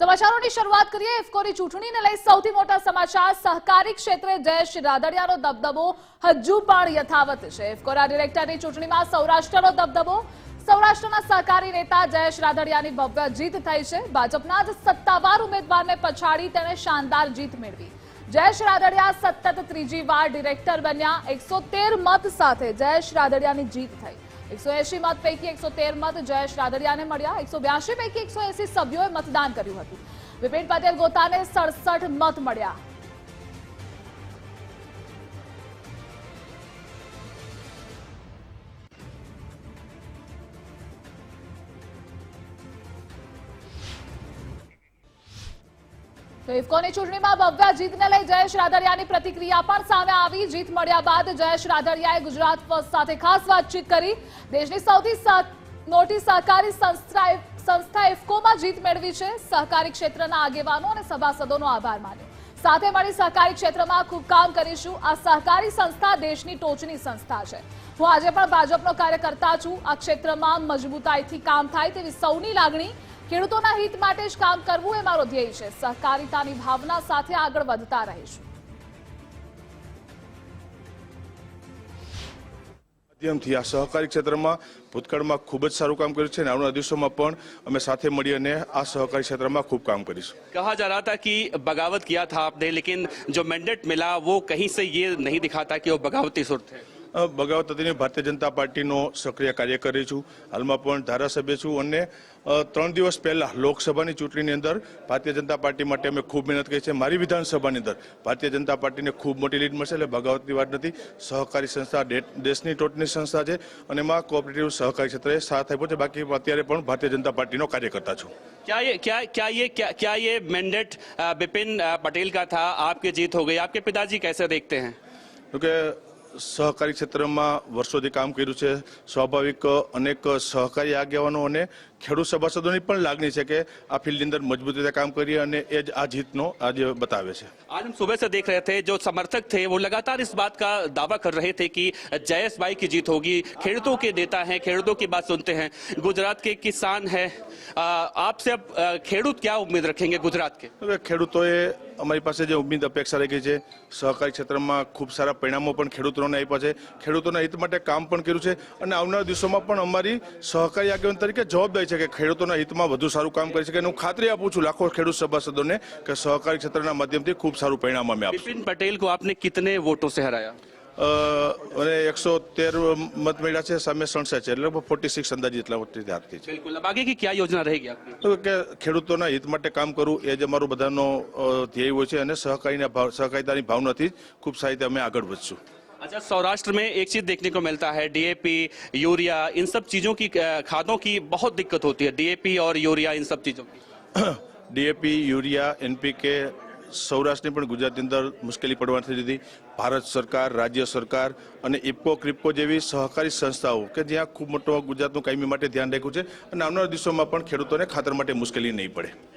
સમાચારોની શરૂઆત કરીએ. ઇફકોની ચૂંટણીને લઈ સૌથી મોટા સમાચાર. સહકારી ક્ષેત્રે જયેશ રાદડિયાનો દબદબો હજુ પણ યથાવત છે. ઇફકોના ડિરેક્ટરની ચૂંટણીમાં સૌરાષ્ટ્રનો દબદબો. સૌરાષ્ટ્રના સહકારી નેતા જયેશ રાદડિયાની ભવ્ય જીત થઈ છે. ભાજપના જ સત્તાવાર ઉમેદવારને પછાડી તેણે શાનદાર જીત મેળવી. જયેશ રાદડિયા સતત ત્રીજી વાર ડિરેક્ટર બન્યા. એકસો મત સાથે જયેશ રાદડિયાની જીત થઈ. એકસો એસી મત પૈકી એકસો તેર મત જયેશ રાદડિયાને મળ્યા. એકસો બ્યાસી પૈકી એકસો એસી સભ્યોએ મતદાન કર્યું હતું. વિપિન પટેલ ગોતાને સડસઠ મત મળ્યા. તો ચૂંટણીમાં ભવ્ય જીતને લઈ જયેશ રાદડિયાની પ્રતિક્રિયા પણ સામે આવી. જીત મળ્યા બાદ જયેશ રાદડિયાએ ગુજરાત ફર્સ્ટ સાથે ખાસ વાતચીત કરી. દેશની સૌથી મોટી સહકારી સંસ્થા ઇફકોમાં જીત મેળવી છે. સહકારી ક્ષેત્રના આગેવાનો અને સભાસદોનો આભાર માન્યો. સાથે મળી સહકારી ક્ષેત્રમાં ખૂબ કામ કરીશું. આ સહકારી સંસ્થા દેશની ટોચની સંસ્થા છે. હું આજે પણ ભાજપનો કાર્યકર્તા છું. આ ક્ષેત્રમાં મજબૂતાઈથી કામ થાય તેવી સૌની લાગણી ખેડૂતોના હિત માટે જ કામ કરવું એ મારો ધ્યેય છે સહકારિતાની ભાવના સાથે આગળ વધતા રહીશું માધ્યમથી આ સહકારી ક્ષેત્રમાં ભૂતકાળમાં ખૂબ જ સારું કામ કર્યું છે અને આવનારા દિવસોમાં પણ અમે સાથે મળી અને આ સહકારી ક્ષેત્રમાં ખૂબ કામ કરીશું कहा जा रहा था कि बगावत किया था आपने लेकिन जो मैंडेट मिला वो कहीं से ये नहीं दिखाता कि वो बगावती सुर थे અ, બગાવત હતી ભારતીય જનતા પાર્ટીનો સક્રિય કાર્યકરી છું હાલમાં પણ ધારાસભ્ય છું અને અ, ત્રણ દિવસ પહેલા લોકસભાની ચૂંટણીની અંદર ભારતીય જનતા પાર્ટી માટે અમે ખૂબ મહેનત કરી છે મારી વિધાનસભાની અંદર ભારતીય જનતા પાર્ટીને ખૂબ મોટી લીડ મળશે એટલે બગાવતની વાત નથી સહકારી સંસ્થા દે- દેશની ટોચની સંસ્થા છે અને એમાં કોઓપરેટિવ સહકારી ક્ષેત્રે સાથ આપ્યો છે બાકી અત્યારે પણ ભારતીય જનતા પાર્ટીનો કાર્યકર્તા છું क्या ये क्या क्या ये क्या क्या ये mandate uh, Vipin uh, Patel का था आपकी जीत हो गई आपके पिताजी कैसे देखते हैं જોકે સહકારી ક્ષેત્રમાં વર્ષોથી કામ કર્યું છે સ્વાભાવિક અનેક સહકારી આગેવાનો અને ખેડૂત સભાસદોની પણ લાગણી છે કે આ ફિલ્ડની અંદર મજબૂત રીતે કામ કરીએ અને એ જ આ જીતનો આજે બતાવે છે आज हम सुबह से देख रहे थे जो समर्थक थे वो लगातार इस बात का दावा कर रहे थे कि जयेश भाई की जीत होगी खेडूतों के नेता हैं खेडूतों की बात सुनते हैं गुजरात के किसान हैं अ, आपसे अब अ, खेडूत क्या उम्मीद रखेंगे गुजरात के હવે ખેડૂતોએ અમારી પાસે જે ઉમ્મીદ અપેક્ષા રાખી છે, સહકારી ક્ષેત્રમાં ખૂબ સારા પરિણામો પણ ખેડૂતોને આપ્યા છે. ખેડૂતોના હિત માટે કામ પણ કર્યું છે અને આવનારા દિવસોમાં પણ અમારી સહકારી આગેવાન તરીકે જવાબદારી છે કે ખેડૂતોના હિતમાં વધુ સારું કામ કરી શકે. હું ખાતરી આપું છું લાખો ખેડૂત સભાસદોને કે સહકારી ક્ષેત્રના માધ્યમથી ખૂબ સારું પરિણામ અમે આપ્યું પટેલ કો આપને કિતને વોટો સે હરાયા અને એકસો તેર મત મળ્યા છે સામે સડસઠ છે એટલે ફોર્ટી સિક્સ અંદાજે એટલા વોટથી હારતી છે बिल्कुल अब आगे की क्या योजना रहेगी आपकी તો કે ખેડૂતોના હિત માટે કામ કરવું એ જ અમારું બધાનો અ, ધ્યેય હોય છે અને સહકારીના ભાવ સહકારિતાની ભાવનાથી જ ખૂબ સારી રીતે અમે આગળ વધશું अच्छा सौराष्ट्र में एक चीज देखने को मिलता है डीएपी यूरिया इन सब चीजों की अ, खादों की बहुत दिक्कत होती है डीएपी और यूरिया इन सब चीजों की ડીએપી યુરિયા એનપીકે સૌરાષ્ટ્રની પણ ગુજરાતની અંદર મુશ્કેલી પડવાની થઈ હતી ભારત સરકાર, રાજ્ય સરકાર અને ઇપકો, ક્રિપકો જેવી સહકારી સંસ્થાઓ કે જ્યાં ખૂબ મોટો ગુજરાતનું કાયમી માટે ધ્યાન રાખ્યું છે. અને આવનારા દિવસોમાં પણ ખેડૂતોને ખાતર માટે મુશ્કેલી નહીં પડે.